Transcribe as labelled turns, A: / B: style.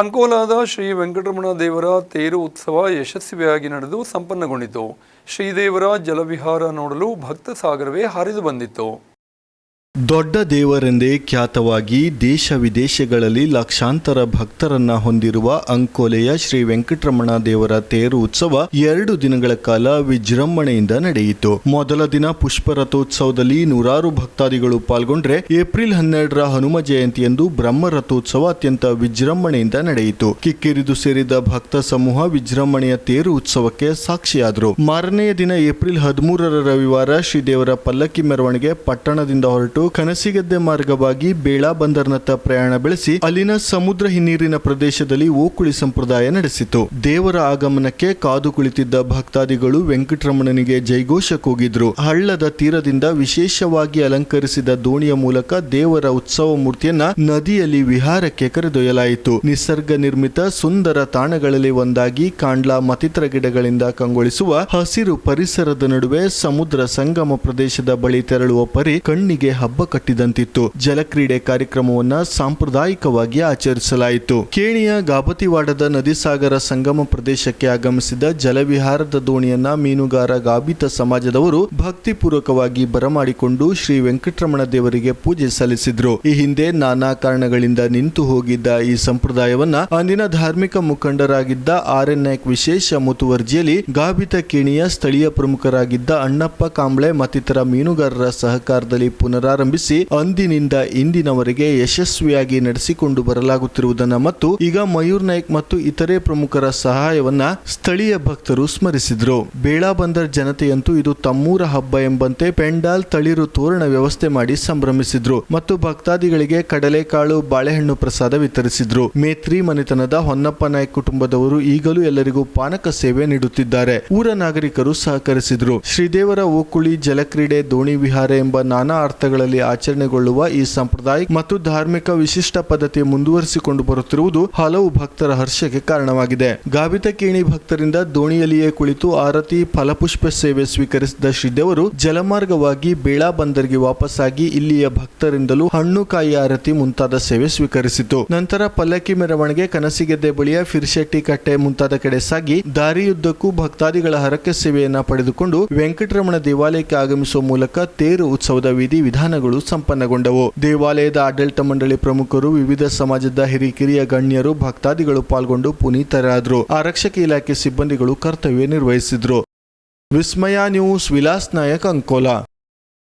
A: ಅಂಕೋಲಾದ ಶ್ರೀ ವೆಂಕಟರಮಣ ದೇವರ ತೇರು ಉತ್ಸವ ಯಶಸ್ವಿಯಾಗಿ ನಡೆದು ಸಂಪನ್ನಗೊಂಡಿತು. ಶ್ರೀದೇವರ ಜಲವಿಹಾರ ನೋಡಲು ಭಕ್ತ ಸಾಗರವೇ ಹರಿದು ಬಂದಿತ್ತು.
B: ದೊಡ್ಡ ದೇವರೆಂದೇ ಖ್ಯಾತವಾಗಿ ದೇಶ ವಿದೇಶಗಳಲ್ಲಿ ಲಕ್ಷಾಂತರ ಭಕ್ತರನ್ನ ಹೊಂದಿರುವ ಅಂಕೋಲೆಯ ಶ್ರೀ ವೆಂಕಟರಮಣ ದೇವರ ತೇರು ಉತ್ಸವ ಎರಡು ದಿನಗಳ ಕಾಲ ವಿಜೃಂಭಣೆಯಿಂದ ನಡೆಯಿತು. ಮೊದಲ ದಿನ ಪುಷ್ಪರಥೋತ್ಸವದಲ್ಲಿ ನೂರಾರು ಭಕ್ತಾದಿಗಳು ಪಾಲ್ಗೊಂಡ್ರೆ ಏಪ್ರಿಲ್ ಹನ್ನೆರಡರ ಹನುಮ ಜಯಂತಿಯಂದು ಬ್ರಹ್ಮ ರಥೋತ್ಸವ ಅತ್ಯಂತ ವಿಜೃಂಭಣೆಯಿಂದ ನಡೆಯಿತು. ಕಿಕ್ಕಿರಿದು ಸೇರಿದ ಭಕ್ತ ಸಮೂಹ ವಿಜೃಂಭಣೆಯ ತೇರು ಉತ್ಸವಕ್ಕೆ ಸಾಕ್ಷಿಯಾದರು. ಮಾರನೆಯ ದಿನ ಏಪ್ರಿಲ್ ಹದಿಮೂರರ ರವಿವಾರ ಶ್ರೀದೇವರ ಪಲ್ಲಕ್ಕಿ ಮೆರವಣಿಗೆ ಪಟ್ಟಣದಿಂದ ಹೊರಟು ಕನಸಿಗದ್ದೆ ಮಾರ್ಗವಾಗಿ ಬೇಳಾ ಬಂದರ್ನತ್ತ ಪ್ರಯಾಣ ಬೆಳೆಸಿ ಅಲ್ಲಿನ ಸಮುದ್ರ ಹಿನ್ನೀರಿನ ಪ್ರದೇಶದಲ್ಲಿ ಓಕುಳಿ ಸಂಪ್ರದಾಯ ನಡೆಸಿತು. ದೇವರ ಆಗಮನಕ್ಕೆ ಕಾದು ಕುಳಿತಿದ್ದ ಭಕ್ತಾದಿಗಳು ವೆಂಕಟರಮಣನಿಗೆ ಜೈಘೋಷ ಕೂಗಿದ್ರು ಹಳ್ಳದ ತೀರದಿಂದ ವಿಶೇಷವಾಗಿ ಅಲಂಕರಿಸಿದ ದೋಣಿಯ ಮೂಲಕ ದೇವರ ಉತ್ಸವ ಮೂರ್ತಿಯನ್ನ ನದಿಯಲ್ಲಿ ವಿಹಾರಕ್ಕೆ ಕರೆದೊಯ್ಯಲಾಯಿತು. ನಿಸರ್ಗ ನಿರ್ಮಿತ ಸುಂದರ ತಾಣಗಳಲ್ಲಿ ಒಂದಾಗಿ ಕಾಂಡ್ಲಾ ಮತ್ತಿತರ ಗಿಡಗಳಿಂದ ಕಂಗೊಳಿಸುವ ಹಸಿರು ಪರಿಸರದ ನಡುವೆ ಸಮುದ್ರ ಸಂಗಮ ಪ್ರದೇಶದ ಬಳಿ ತೆರಳುವ ಪರಿ ಕಣ್ಣಿಗೆ ಹಬ್ಬ ಕಟ್ಟಿದಂತಿತ್ತು. ಜಲಕ್ರೀಡೆ ಕಾರ್ಯಕ್ರಮವನ್ನ ಸಾಂಪ್ರದಾಯಿಕವಾಗಿ ಆಚರಿಸಲಾಯಿತು. ಕೇಣಿಯ ಗಾಬತಿವಾಡದ ನದಿಸಾಗರ ಸಂಗಮ ಪ್ರದೇಶಕ್ಕೆ ಆಗಮಿಸಿದ ಜಲವಿಹಾರದ ದೋಣಿಯನ್ನ ಮೀನುಗಾರ ಗಾಬಿತ ಸಮಾಜದವರು ಭಕ್ತಿಪೂರ್ವಕವಾಗಿ ಬರಮಾಡಿಕೊಂಡು ಶ್ರೀ ವೆಂಕಟರಮಣ ದೇವರಿಗೆ ಪೂಜೆ ಸಲ್ಲಿಸಿದ್ರು. ಈ ಹಿಂದೆ ನಾನಾ ಕಾರಣಗಳಿಂದ ನಿಂತು ಹೋಗಿದ್ದ ಈ ಸಂಪ್ರದಾಯವನ್ನ ಅಂದಿನ ಧಾರ್ಮಿಕ ಮುಖಂಡರಾಗಿದ್ದ ಆರ್ ಎನ್ ವಿಶೇಷ ಮುತುವರ್ಜಿಯಲ್ಲಿ ಗಾಬಿತ ಕೇಣಿಯ ಸ್ಥಳೀಯ ಪ್ರಮುಖರಾಗಿದ್ದ ಅಣ್ಣಪ್ಪ ಕಾಂಬ್ಳೆ ಮತ್ತಿತರ ಮೀನುಗಾರರ ಸಹಕಾರದಲ್ಲಿ ಪುನರಾರಂಭಿಸಿ ಅಂದಿನಿಂದ ಇಂದಿನವರೆಗೆ ಯಶಸ್ವಿಯಾಗಿ ನಡೆಸಿಕೊಂಡು ಬರಲಾಗುತ್ತಿರುವುದನ್ನು ಮತ್ತು ಈಗ ಮಯೂರ್ ನಾಯ್ಕ್ ಮತ್ತು ಇತರೆ ಪ್ರಮುಖರ ಸಹಾಯವನ್ನ ಸ್ಥಳೀಯ ಭಕ್ತರು ಸ್ಮರಿಸಿದ್ರು. ಬೇಳಾ ಬಂದರ್ ಜನತೆಯಂತೂ ಇದು ತಮ್ಮೂರ ಹಬ್ಬ ಎಂಬಂತೆ ಪೆಂಡಾಲ್ ತಳಿರು ತೋರಣ ವ್ಯವಸ್ಥೆ ಮಾಡಿ ಸಂಭ್ರಮಿಸಿದ್ರು ಮತ್ತು ಭಕ್ತಾದಿಗಳಿಗೆ ಕಡಲೆಕಾಳು, ಬಾಳೆಹಣ್ಣು ಪ್ರಸಾದ ವಿತರಿಸಿದ್ರು. ಮೇತ್ರಿ ಮನೆತನದ ಹೊನ್ನಪ್ಪ ನಾಯ್ಕ್ ಕುಟುಂಬದವರು ಈಗಲೂ ಎಲ್ಲರಿಗೂ ಪಾನಕ ಸೇವೆ ನೀಡುತ್ತಿದ್ದಾರೆ. ಊರ ನಾಗರಿಕರು ಸಹಕರಿಸಿದ್ರು. ಶ್ರೀದೇವರ ಓಕುಳಿ, ಜಲಕ್ರೀಡೆ, ದೋಣಿ ವಿಹಾರ ಎಂಬ ನಾನಾ ಅರ್ಥಗಳಲ್ಲಿ ಆಚರಣೆಗೊಳ್ಳುವ ಈ ಸಂಪ್ರದಾಯ ಮತ್ತು ಧಾರ್ಮಿಕ ವಿಶಿಷ್ಟ ಪದ್ಧತಿ ಮುಂದುವರಿಸಿಕೊಂಡು ಬರುತ್ತಿರುವುದು ಹಲವು ಭಕ್ತರ ಹರ್ಷಕ್ಕೆ ಕಾರಣವಾಗಿದೆ. ಗಾಬಿತ ಕೇಣಿ ಭಕ್ತರಿಂದ ದೋಣಿಯಲ್ಲಿಯೇ ಕುಳಿತು ಆರತಿ ಫಲಪುಷ್ಪ ಸೇವೆ ಸ್ವೀಕರಿಸಿದ ಶ್ರೀದೇವರು ಜಲಮಾರ್ಗವಾಗಿ ಬೇಳಾ ಬಂದರಿಗೆ ವಾಪಸ್ಸಾಗಿ ಇಲ್ಲಿಯ ಭಕ್ತರಿಂದಲೂ ಹಣ್ಣು ಕಾಯಿ ಆರತಿ ಮುಂತಾದ ಸೇವೆ ಸ್ವೀಕರಿಸಿತು. ನಂತರ ಪಲ್ಲಕ್ಕಿ ಮೆರವಣಿಗೆ, ಕನಸಿಗೆದ್ದೆ ಬಳಿಯ ಫಿರ್ಶೆಟ್ಟಿ ಕಟ್ಟೆ ಮುಂತಾದ ಕಡೆ ಸಾಗಿ ದಾರಿಯುದ್ದಕ್ಕೂ ಭಕ್ತಾದಿಗಳ ಹರಕೆ ಸೇವೆಯನ್ನ ಪಡೆದುಕೊಂಡು ವೆಂಕಟರಮಣ ದೇವಾಲಯಕ್ಕೆ ಆಗಮಿಸುವ ಮೂಲಕ ತೇರು ಉತ್ಸವದ ವಿಧಿ ವಿಧಾನಗಳು ಸಂಪನ್ನಗೊಂಡವು. ದೇವಾಲಯದ ಆಡಳಿತ ಮಂಡಳಿ ಪ್ರಮುಖರು, ವಿವಿಧ ಸಮಾಜದ ಹಿರಿಕಿರಿಯ ಗಣ್ಯರು, ಭಕ್ತಾದಿಗಳು ಪಾಲ್ಗೊಂಡು ಪುನೀತರಾದರು. ಆರಕ್ಷಕ ಇಲಾಖೆ ಸಿಬ್ಬಂದಿಗಳು ಕರ್ತವ್ಯ ನಿರ್ವಹಿಸಿದ್ರು. ವಿಸ್ಮಯ ನ್ಯೂಸ್, ವಿಲಾಸ್ ನಾಯಕ್ ಅಂಕೋಲಾ.